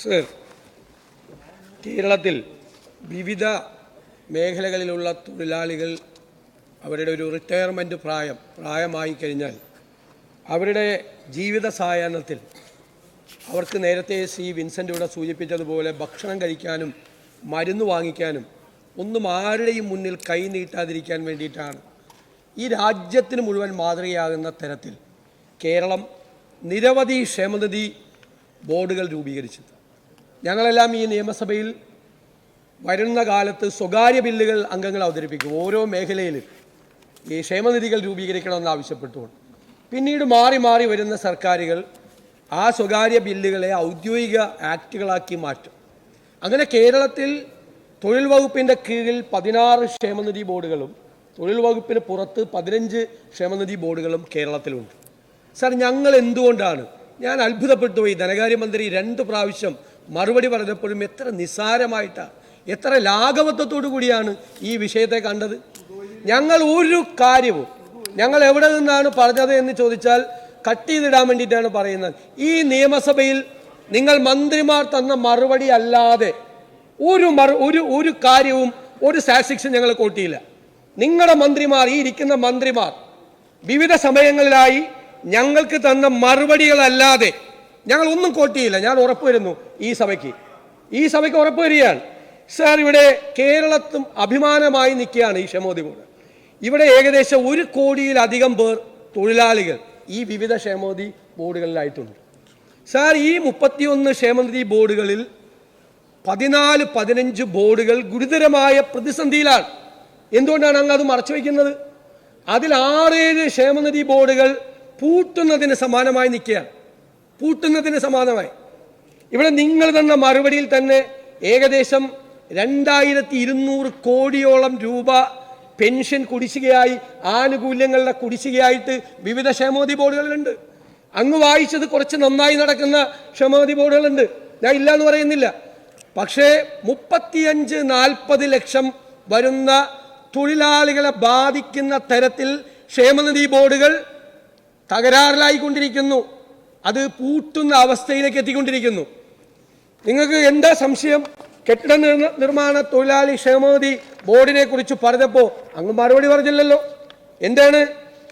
Sir കേരളത്തിൽ വിവിധ മേഖലകളിലുള്ള തൊഴിലാളികൾ അവരുടെ ഒരു റിട്ടയർമെന്റ് പ്രായം പ്രായമായി കഴിഞ്ഞാൽ അവരുടെ ജീവിത സായാഹ്നത്തിൽ അവർക്ക് നേരത്തെ സി വിൻസെന്റ് ഇവിടെ സൂചിപ്പിച്ചതുപോലെ ഭക്ഷണം കഴിക്കാനും മരുന്ന് വാങ്ങിക്കാനും ഒന്നും ആരുടെയും മുന്നിൽ കൈ നീട്ടാതിരിക്കാൻ വേണ്ടിയിട്ടാണ്. ഈ രാജ്യത്തിന് മുഴുവൻ മാതൃകയാകുന്ന തരത്തിൽ കേരളം നിരവധി ക്ഷേമനിധി ബോർഡുകൾ രൂപീകരിച്ചത് ഞങ്ങളെല്ലാം ഈ നിയമസഭയിൽ വരുന്ന കാലത്ത് സ്വകാര്യ ബില്ലുകൾ അംഗങ്ങൾ അവതരിപ്പിക്കും. ഓരോ മേഖലയിലും ഈ ക്ഷേമനിധികൾ രൂപീകരിക്കണമെന്ന് ആവശ്യപ്പെട്ടുകൊണ്ട്. പിന്നീട് മാറി മാറി വരുന്ന സർക്കാരുകൾ ആ സ്വകാര്യ ബില്ലുകളെ ഔദ്യോഗിക ആക്റ്റുകളാക്കി മാറ്റും. അങ്ങനെ കേരളത്തിൽ തൊഴിൽ വകുപ്പിന്റെ കീഴിൽ പതിനാറ് ക്ഷേമനിധി ബോർഡുകളും തൊഴിൽ വകുപ്പിന് പുറത്ത് പതിനഞ്ച് ക്ഷേമനിധി ബോർഡുകളും കേരളത്തിലുണ്ട്. സാർ ഞങ്ങൾ എന്തുകൊണ്ടാണ്? ഞാൻ അത്ഭുതപ്പെട്ടു പോയി. ധനകാര്യമന്ത്രി രണ്ട് പ്രാവശ്യം മറുപടി പറഞ്ഞപ്പോഴും എത്ര നിസ്സാരമായിട്ടാണ് എത്ര ലാഘവത്വത്തോടു കൂടിയാണ് ഈ വിഷയത്തെ കണ്ടത്. ഞങ്ങൾ ഒരു കാര്യവും ഞങ്ങൾ എവിടെ നിന്നാണ് പറഞ്ഞത് എന്ന് ചോദിച്ചാൽ കട്ട് ചെയ്തിടാൻ വേണ്ടിയിട്ടാണ് പറയുന്നത്. ഈ നിയമസഭയിൽ നിങ്ങൾ മന്ത്രിമാർ തന്ന മറുപടി അല്ലാതെ ഒരു മറു ഒരു ഒരു കാര്യവും ഒരു സ്റ്റാറ്റിസ്റ്റിക്സും ഞങ്ങൾ കൂട്ടിയില്ല. നിങ്ങളുടെ മന്ത്രിമാർ ഈ ഇരിക്കുന്ന മന്ത്രിമാർ വിവിധ സമയങ്ങളിലായി ഞങ്ങൾക്ക് തന്ന മറുപടികളല്ലാതെ ഞങ്ങൾ ഒന്നും കോട്ടിയില്ല ഞാൻ ഉറപ്പുവരുന്നു ഈ സഭയ്ക്ക്. ഈ സഭയ്ക്ക് ഉറപ്പ് വരികയാണ്. സാർ ഇവിടെ കേരളത്തും അഭിമാനമായി നിൽക്കുകയാണ് ഈ ക്ഷേമോദി ബോർഡ് ഇവിടെ ഏകദേശം ഒരു കോടിയിലധികം പേർ തൊഴിലാളികൾ ഈ വിവിധ ക്ഷേമോദി ബോർഡുകളിലായിട്ടുണ്ട്. സാർ ഈ മുപ്പത്തിയൊന്ന് ക്ഷേമനിധി ബോർഡുകളിൽ പതിനാല് പതിനഞ്ച് ബോർഡുകൾ ഗുരുതരമായ പ്രതിസന്ധിയിലാണ്. എന്തുകൊണ്ടാണ് അങ്ങ് അത് മറച്ചു വയ്ക്കുന്നത്? അതിൽ ആറേഴ് ക്ഷേമനിധി ബോർഡുകൾ പൂട്ടുന്നതിന് സമാനമായി നിൽക്കുകയാണ്. പൂട്ടുന്നതിന് സമാനമായി. ഇവിടെ നിങ്ങൾ തന്ന മറുപടിയിൽ തന്നെ ഏകദേശം രണ്ടായിരത്തി ഇരുന്നൂറ് കോടിയോളം രൂപ പെൻഷൻ കുടിശ്ശികയായി ആനുകൂല്യങ്ങളുടെ കുടിശ്ശികയായിട്ട് വിവിധ ക്ഷേമോദി ബോർഡുകളിലുണ്ട്. അങ്ങ് വായിച്ചത് കുറച്ച് നന്നായി നടക്കുന്ന ക്ഷേമോദി ബോർഡുകളുണ്ട്. ഞാൻ ഇല്ല എന്ന് പറയുന്നില്ല. പക്ഷേ മുപ്പത്തിയഞ്ച് നാൽപ്പത് ലക്ഷം വരുന്ന തൊഴിലാളികളെ ബാധിക്കുന്ന തരത്തിൽ ക്ഷേമനിധി ബോർഡുകൾ തകരാറിലായിക്കൊണ്ടിരിക്കുന്നു. അത് പൂട്ടുന്ന അവസ്ഥയിലേക്ക് എത്തിക്കൊണ്ടിരിക്കുന്നു. നിങ്ങൾക്ക് എന്താ സംശയം? കെട്ടിട നിർമ്മാണ തൊഴിലാളി ക്ഷേമനിധി ബോർഡിനെ കുറിച്ച് പറഞ്ഞപ്പോൾ അങ്ങ് മറുപടി പറഞ്ഞില്ലല്ലോ. എന്താണ്?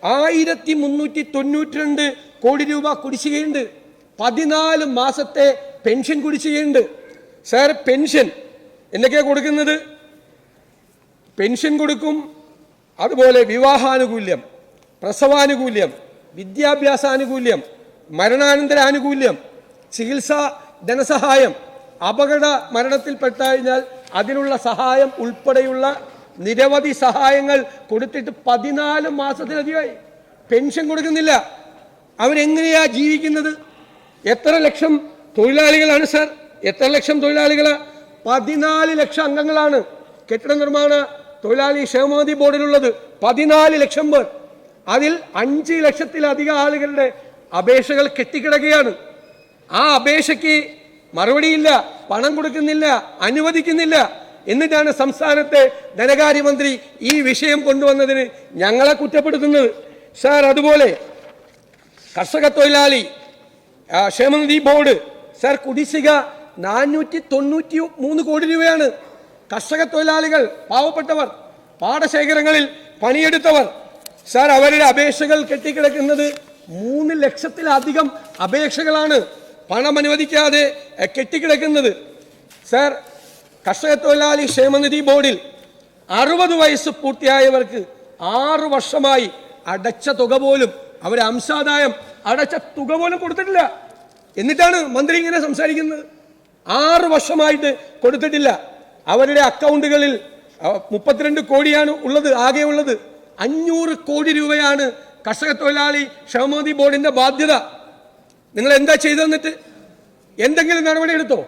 ആയിരത്തി മുന്നൂറ്റി തൊണ്ണൂറ്റി രണ്ട് കോടി രൂപ കുടിശ്ശികയുണ്ട്. പതിനാല് മാസത്തെ പെൻഷൻ കുടിശ്ശികയുണ്ട്. സാർ പെൻഷൻ എന്തൊക്കെയാണ് കൊടുക്കുന്നത്? പെൻഷൻ കൊടുക്കും അതുപോലെ വിവാഹാനുകൂല്യം പ്രസവാനുകൂല്യം വിദ്യാഭ്യാസാനുകൂല്യം മരണാനന്തര ആനുകൂല്യം ചികിത്സാ ധനസഹായം അപകട മരണത്തിൽപ്പെട്ട കഴിഞ്ഞാൽ അതിനുള്ള സഹായം ഉൾപ്പെടെയുള്ള നിരവധി സഹായങ്ങൾ കൊടുത്തിട്ട് പതിനാല് മാസത്തിലധികമായി. പെൻഷൻ കൊടുക്കുന്നില്ല. അവരെങ്ങനെയാ ജീവിക്കുന്നത്? എത്ര ലക്ഷം തൊഴിലാളികളാണ് സർ? എത്ര ലക്ഷം തൊഴിലാളികളാ? പതിനാല് ലക്ഷം അംഗങ്ങളാണ് കെട്ടിട നിർമ്മാണ തൊഴിലാളി ക്ഷേമനിധി ബോർഡിലുള്ളത്. പതിനാല് ലക്ഷം പേർ. അതിൽ അഞ്ച് ലക്ഷത്തിലധികം ആളുകളുടെ അപേക്ഷകൾ കെട്ടിക്കിടക്കുകയാണ്. ആ അപേക്ഷയ്ക്ക് മറുപടിയില്ല പണം കൊടുക്കുന്നില്ല അനുവദിക്കുന്നില്ല എന്നിട്ടാണ് സംസ്ഥാനത്തെ ധനകാര്യമന്ത്രി ഈ വിഷയം കൊണ്ടുവന്നതിന് ഞങ്ങളെ കുറ്റപ്പെടുത്തുന്നത്. സാർ അതുപോലെ കർഷക തൊഴിലാളി ക്ഷേമനിധി ബോർഡ് സാർ കുടിശ്ശിക നാനൂറ്റി തൊണ്ണൂറ്റി മൂന്ന് കോടി രൂപയാണ് കർഷക തൊഴിലാളികൾ പാവപ്പെട്ടവർ പാടശേഖരങ്ങളിൽ പണിയെടുത്തവർ. സാർ അവരുടെ അപേക്ഷകൾ കെട്ടിക്കിടക്കുന്നത് മൂന്ന് ലക്ഷത്തിലധികം അപേക്ഷകളാണ് പണം അനുവദിക്കാതെ കെട്ടിക്കിടക്കുന്നത്. സർ കർഷക തൊഴിലാളി ക്ഷേമനിധി ബോർഡിൽ അറുപത് വയസ്സ് പൂർത്തിയായവർക്ക് ആറു വർഷമായി അടച്ച തുക പോലും അവർ അംശാദായം അടച്ച തുക പോലും കൊടുത്തിട്ടില്ല. എന്നിട്ടാണ് മന്ത്രി ഇങ്ങനെ സംസാരിക്കുന്നത്. ആറ് വർഷമായിട്ട് കൊടുത്തിട്ടില്ല. അവരുടെ അക്കൗണ്ടുകളിൽ മുപ്പത്തിരണ്ട് കോടിയാണ് ഉള്ളത് ആകെ ഉള്ളത്. അഞ്ഞൂറ് കോടി രൂപയാണ് കർഷക തൊഴിലാളി ക്ഷേമനിധി ബോർഡിന്റെ ബാധ്യത. നിങ്ങൾ എന്താ ചെയ്തു തന്നിട്ട് എന്തെങ്കിലും നടപടി എടുത്തോ?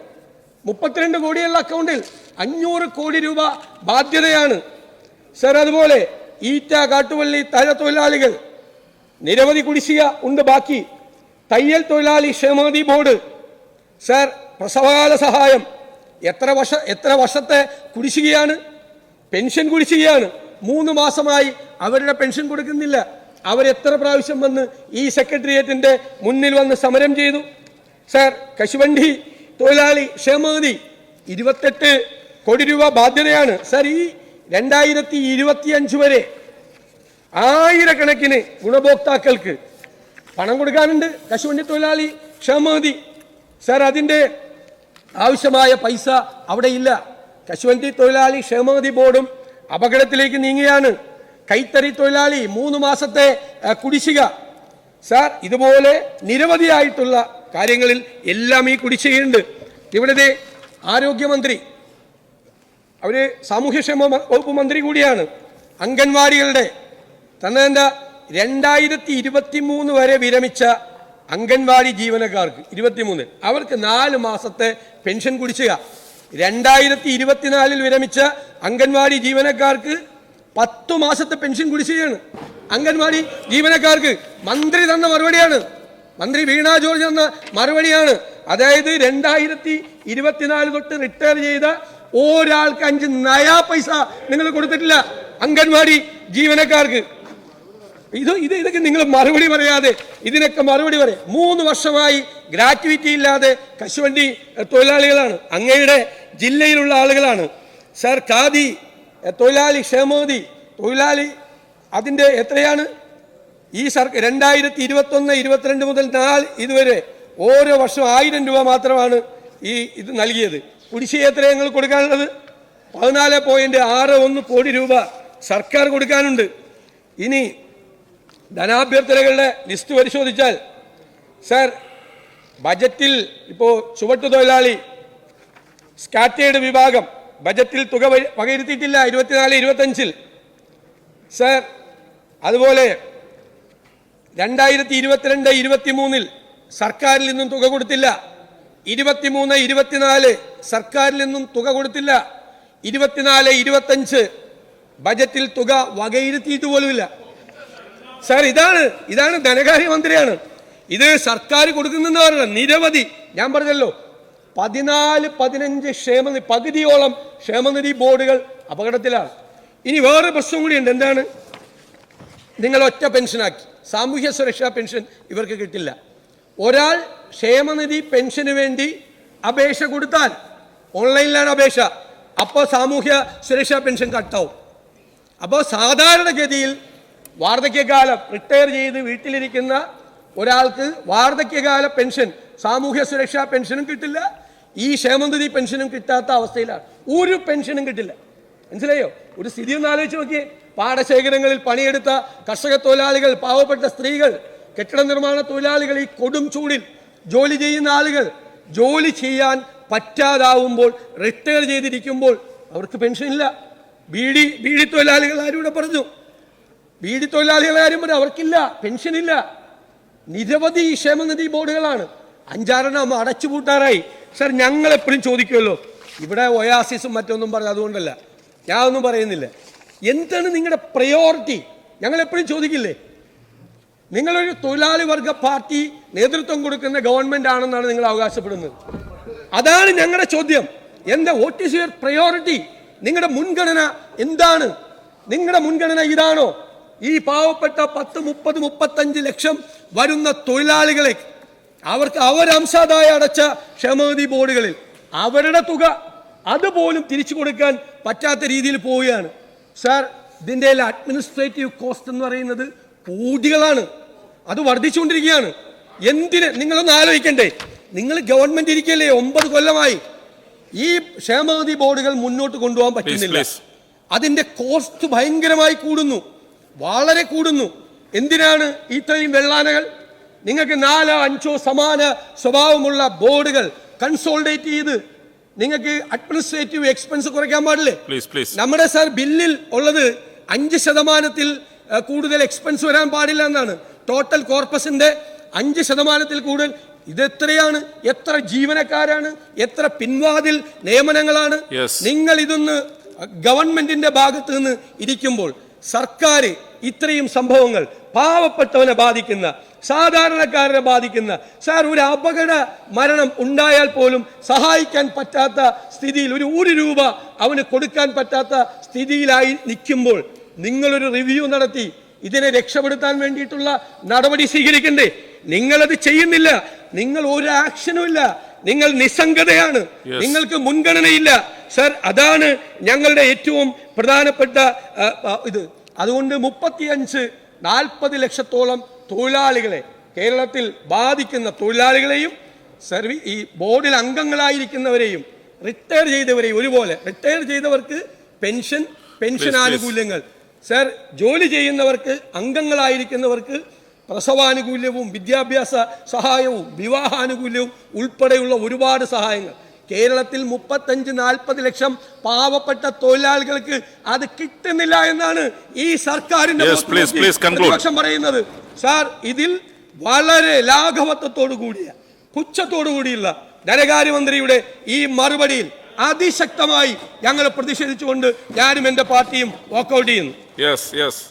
മുപ്പത്തിരണ്ട് കോടിയുള്ള അക്കൗണ്ടിൽ അഞ്ഞൂറ് കോടി രൂപ ബാധ്യതയാണ്. സർ അതുപോലെ ഈറ്റ കാട്ടുവള്ളി തഴ തൊഴിലാളികൾ നിരവധി കുടിശ്ശിക ഉണ്ട് ബാക്കി. തയ്യൽ തൊഴിലാളി ക്ഷേമനിധി ബോർഡ്. സർ പ്രസവകാല സഹായം. എത്ര വർഷ എത്ര വർഷത്തെ കുടിശ്ശികയാണ്? പെൻഷൻ കുടിശ്ശികയാണ്. മൂന്ന് മാസമായി അവരുടെ പെൻഷൻ കൊടുക്കുന്നില്ല. അവരെത്ര പ്രാവശ്യം വന്ന് ഈ സെക്രട്ടേറിയറ്റിന്റെ മുന്നിൽ വന്ന് സമരം ചെയ്തു? സാർ കശുവണ്ടി തൊഴിലാളി ക്ഷേമനിധി ഇരുപത്തെട്ട് കോടി രൂപ ബാധ്യതയാണ്. സാർ ഈ രണ്ടായിരത്തി ഇരുപത്തിയഞ്ച് വരെ ആയിരക്കണക്കിന് ഗുണഭോക്താക്കൾക്ക് പണം കൊടുക്കാനുണ്ട്. കശുവണ്ടി തൊഴിലാളി ക്ഷേമനിധി. സാർ അതിന്റെ ആവശ്യമായ പൈസ അവിടെ ഇല്ല. കശുവണ്ടി തൊഴിലാളി ക്ഷേമനിധി ബോർഡും അപകടത്തിലേക്ക് നീങ്ങുകയാണ്. കൈത്തറി തൊഴിലാളി മൂന്ന് മാസത്തെ കുടിശ്ശിക. സാർ ഇതുപോലെ നിരവധിയായിട്ടുള്ള കാര്യങ്ങളിൽ എല്ലാം ഈ കുടിശ്ശികയുണ്ട്. ഇവിടുത്തെ ആരോഗ്യമന്ത്രി അവർ സാമൂഹ്യക്ഷേമ വകുപ്പ് മന്ത്രി കൂടിയാണ്. അംഗൻവാടികളുടെ തന്നെന്താ രണ്ടായിരത്തി ഇരുപത്തി മൂന്ന് വരെ വിരമിച്ച അംഗൻവാടി ജീവനക്കാർക്ക് ഇരുപത്തിമൂന്ന്. അവർക്ക് നാല് മാസത്തെ പെൻഷൻ കുടിശ്ശിക. രണ്ടായിരത്തി ഇരുപത്തിനാലിൽ വിരമിച്ച അംഗൻവാടി ജീവനക്കാർക്ക് പത്തു മാസത്തെ പെൻഷൻ കുടിശ്ശികയാണ്. അംഗൻവാടി ജീവനക്കാർക്ക് മന്ത്രി തന്ന മറുപടിയാണ്. മന്ത്രി വീണ ജോർജ് തന്ന മറുപടിയാണ്. അതായത് രണ്ടായിരത്തി ഇരുപത്തിനാല് തൊട്ട് റിട്ടയർ ചെയ്ത ഒരാൾക്ക് അഞ്ച് നയാ പൈസ നിങ്ങൾ കൊടുത്തിട്ടില്ല. അംഗൻവാടി ജീവനക്കാർക്ക്. ഇത് ഇത് ഇതൊക്കെ നിങ്ങൾ മറുപടി പറയാതെ ഇതിനൊക്കെ മറുപടി പറയാം. മൂന്ന് വർഷമായി ഗ്രാറ്റുവിറ്റി ഇല്ലാതെ കശുവണ്ടി തൊഴിലാളികളാണ്. അങ്ങയുടെ ജില്ലയിലുള്ള ആളുകളാണ്. സർ ഖാദി തൊഴിലാളി ക്ഷേമനിധി. തൊഴിലാളി അതിന്റെ എത്രയാണ്? ഈ സർക്കാർ രണ്ടായിരത്തി ഇരുപത്തൊന്ന് ഇരുപത്തിരണ്ട് മുതൽ നാല് ഇതുവരെ ഓരോ വർഷം ആയിരം രൂപ മാത്രമാണ് ഈ ഇത് നൽകിയത്. കുടിശ്ശിക എത്ര ഞങ്ങൾ കൊടുക്കാനുള്ളത്? പതിനാല് പോയിന്റ് ആറ് ഒന്ന് കോടി രൂപ സർക്കാർ കൊടുക്കാനുണ്ട്. ഇനി ധനാഭ്യർത്ഥനകളുടെ ലിസ്റ്റ് പരിശോധിച്ചാൽ സാർ ബജറ്റിൽ ഇപ്പോൾ ചുവട്ടു തൊഴിലാളി സ്കാറ്റേഡ് വിഭാഗം ബജറ്റിൽ തുക വകയിരുത്തിയിട്ടില്ല. ഇരുപത്തിനാല് ഇരുപത്തഞ്ചിൽ. സർ അതുപോലെ രണ്ടായിരത്തി ഇരുപത്തിരണ്ട് ഇരുപത്തി മൂന്നിൽ സർക്കാരിൽ നിന്നും തുക കൊടുത്തില്ല. ഇരുപത്തിമൂന്ന് ഇരുപത്തിനാല് സർക്കാരിൽ നിന്നും തുക കൊടുത്തില്ല. ഇരുപത്തിനാല് ഇരുപത്തഞ്ച് ബജറ്റിൽ തുക വകയിരുത്തിയിട്ട് പോലുമില്ല. സർ ഇതാണ് ഇതാണ് ധനകാര്യമന്ത്രിയാണ്. ഇത് സർക്കാർ പറയുന്നത് നിരവധി ഞാൻ പറഞ്ഞല്ലോ. പതിനാല് പതിനഞ്ച് ക്ഷേമനിധി പകുതിയോളം ക്ഷേമനിധി ബോർഡുകൾ അപകടത്തിലാണ്. ഇനി വേറെ പ്രശ്നം കൂടിയുണ്ട് എന്താണ്? നിങ്ങൾ ഒറ്റ പെൻഷനാക്കി. സാമൂഹ്യ സുരക്ഷാ പെൻഷൻ ഇവർക്ക് കിട്ടില്ല. ഒരാൾ ക്ഷേമനിധി പെൻഷന് വേണ്ടി അപേക്ഷ കൊടുത്താൽ ഓൺലൈനിലാണ് അപേക്ഷ. അപ്പോൾ സാമൂഹ്യ സുരക്ഷാ പെൻഷൻ കട്ടാവും. അപ്പോൾ സാധാരണഗതിയിൽ വാർദ്ധക്യകാലം റിട്ടയർ ചെയ്ത് വീട്ടിലിരിക്കുന്ന ഒരാൾക്ക് വാർദ്ധക്യകാല പെൻഷൻ സാമൂഹ്യ സുരക്ഷാ പെൻഷനും കിട്ടില്ല. ഈ ക്ഷേമനിധി പെൻഷനും കിട്ടാത്ത അവസ്ഥയിലാണ്. ഒരു പെൻഷനും കിട്ടില്ല. മനസ്സിലായോ? ഒരു സ്ഥിതി ഒന്ന് ആലോചിച്ച് നോക്കിയേ. പാടശേഖരങ്ങളിൽ പണിയെടുത്ത കർഷക തൊഴിലാളികൾ പാവപ്പെട്ട സ്ത്രീകൾ കെട്ടിട നിർമ്മാണ തൊഴിലാളികൾ ഈ കൊടും ചൂടിൽ ജോലി ചെയ്യുന്ന ആളുകൾ ജോലി ചെയ്യാൻ പറ്റാതാവുമ്പോൾ റിട്ടയർ ചെയ്തിരിക്കുമ്പോൾ അവർക്ക് പെൻഷൻ ഇല്ല ബീഡി ബീഡി തൊഴിലാളികൾ ആരും ഇവിടെ പറഞ്ഞു. ബീഡി തൊഴിലാളികൾ ആരും പറഞ്ഞു അവർക്കില്ല പെൻഷനില്ല. നിരവധി ക്ഷേമനിധി ബോർഡുകളാണ്. അഞ്ചാറെണ്ണം അടച്ചുപൂട്ടാറായി. സർ ഞങ്ങൾ എപ്പോഴും ചോദിക്കുമല്ലോ ഇവിടെ ഒയാസിസും മറ്റൊന്നും പറഞ്ഞു അതുകൊണ്ടല്ല. ഞാൻ ഒന്നും പറയുന്നില്ല. എന്താണ് നിങ്ങളുടെ പ്രയോറിറ്റി ഞങ്ങൾ എപ്പോഴും ചോദിക്കില്ലേ? നിങ്ങളൊരു തൊഴിലാളി വർഗ പാർട്ടി നേതൃത്വം കൊടുക്കുന്ന ഗവൺമെന്റ് ആണെന്നാണ് നിങ്ങൾ അവകാശപ്പെടുന്നത്. അതാണ് ഞങ്ങളുടെ ചോദ്യം. എന്താ വോട്ട് ഈസ് യുവർ പ്രയോറിറ്റി നിങ്ങളുടെ മുൻഗണന എന്താണ്? നിങ്ങളുടെ മുൻഗണന ഇതാണോ? ഈ പാവപ്പെട്ട പത്ത് മുപ്പത് മുപ്പത്തഞ്ച് ലക്ഷം വരുന്ന തൊഴിലാളികളെ അവർക്ക് അവരംശാദായ അടച്ച ക്ഷമതി ബോർഡുകളിൽ അവരുടെ തുക അതുപോലും തിരിച്ചു കൊടുക്കാൻ പറ്റാത്ത രീതിയിൽ പോവുകയാണ്. സാർ ഇതിന്റെ അഡ്മിനിസ്ട്രേറ്റീവ് കോസ്റ്റ് എന്ന് പറയുന്നത് കോടികളാണ്. അത് വർദ്ധിച്ചുകൊണ്ടിരിക്കുകയാണ്. എന്തിന്? നിങ്ങളൊന്ന് ആലോചിക്കണ്ടേ. നിങ്ങൾ ഗവൺമെന്റ് ഇരിക്കല്ലേ? ഒമ്പത് കൊല്ലമായി. ഈ ക്ഷേമനിധി ബോർഡുകൾ മുന്നോട്ട് കൊണ്ടുപോകാൻ പറ്റുന്നില്ല. അതിന്റെ കോസ്റ്റ് ഭയങ്കരമായി കൂടുന്നു. വളരെ കൂടുന്നു. എന്തിനാണ് ഇത്രയും വെള്ളാനകൾ? നിങ്ങൾക്ക് നാലോ അഞ്ചോ സമാന സ്വഭാവമുള്ള ബോർഡുകൾ കൺസോൾഡേറ്റ് ചെയ്ത് നിങ്ങൾക്ക് അഡ്മിനിസ്ട്രേറ്റീവ് എക്സ്പെൻസ് കുറയ്ക്കാൻ പാടില്ലേ? പ്ലീസ് പ്ലീസ് നമ്മുടെ സാർ ബില്ലിൽ ഉള്ളത് അഞ്ച് ശതമാനത്തിൽ കൂടുതൽ എക്സ്പെൻസ് വരാൻ പാടില്ല എന്നാണ്. ടോട്ടൽ കോർപ്പസിന്റെ അഞ്ച് ശതമാനത്തിൽ കൂടുതൽ. ഇത് എത്രയാണ്? എത്ര ജീവനക്കാരാണ്? എത്ര പിൻവാതിൽ നിയമനങ്ങളാണ്. നിങ്ങൾ ഇതൊന്ന് ഗവൺമെന്റിന്റെ ഭാഗത്ത് നിന്ന് ഇരിക്കുമ്പോൾ സർക്കാർ ഇത്രയും സംഭവങ്ങൾ പാവപ്പെട്ടവനെ ബാധിക്കുന്ന സാധാരണക്കാരനെ ബാധിക്കുന്ന സാർ ഒരു അപകട മരണം ഉണ്ടായാൽ പോലും സഹായിക്കാൻ പറ്റാത്ത സ്ഥിതിയിൽ ഒരു ഒരു രൂപ അവന് കൊടുക്കാൻ പറ്റാത്ത സ്ഥിതിയിലായി നിൽക്കുമ്പോൾ നിങ്ങളൊരു റിവ്യൂ നടത്തി ഇതിനെ രക്ഷപ്പെടുത്താൻ വേണ്ടിയിട്ടുള്ള നടപടി സ്വീകരിക്കണ്ടേ? നിങ്ങളത് ചെയ്യുന്നില്ല. നിങ്ങൾ ഒരു ആക്ഷനും ഇല്ല. നിങ്ങൾ നിസ്സംഗതയാണ്. നിങ്ങൾക്ക് മുൻഗണനയില്ല. സർ അതാണ് ഞങ്ങളുടെ ഏറ്റവും പ്രധാനപ്പെട്ട ഇത്. അതുകൊണ്ട് മുപ്പത്തിയഞ്ച് നാൽപ്പത് ലക്ഷത്തോളം തൊഴിലാളികളെ കേരളത്തിൽ ബാധിക്കുന്ന തൊഴിലാളികളെയും സർവീ ഈ ബോർഡിൽ അംഗങ്ങളായിരിക്കുന്നവരെയും റിട്ടയർ ചെയ്തവരെയും ഒരുപോലെ റിട്ടയർ ചെയ്തവർക്ക് പെൻഷൻ പെൻഷൻ ആനുകൂല്യങ്ങൾ സർ ജോലി ചെയ്യുന്നവർക്ക് അംഗങ്ങളായിരിക്കുന്നവർക്ക് പ്രസവാനുകൂല്യവും വിദ്യാഭ്യാസ സഹായവും വിവാഹാനുകൂല്യവും ഉൾപ്പെടെയുള്ള ഒരുപാട് സഹായങ്ങൾ. കേരളത്തിൽ മുപ്പത്തഞ്ച് നാൽപ്പത് ലക്ഷം പാവപ്പെട്ട തൊഴിലാളികൾക്ക് അത് കിട്ടുന്നില്ല എന്നാണ് ഈ സർക്കാരിന്റെ പക്ഷം പ്രതിപക്ഷം പറയുന്നത്. സാർ ഇതിൽ വളരെ ലാഘവത്വത്തോടു കൂടിയ പുച്ഛത്തോടു കൂടിയുള്ള ധനകാര്യമന്ത്രിയുടെ ഈ മറുപടിയിൽ അതിശക്തമായി ഞങ്ങൾ പ്രതിഷേധിച്ചുകൊണ്ട് ഞാനും എന്റെ പാർട്ടിയും വാക്കൗട്ട് ചെയ്യുന്നു. Yes yes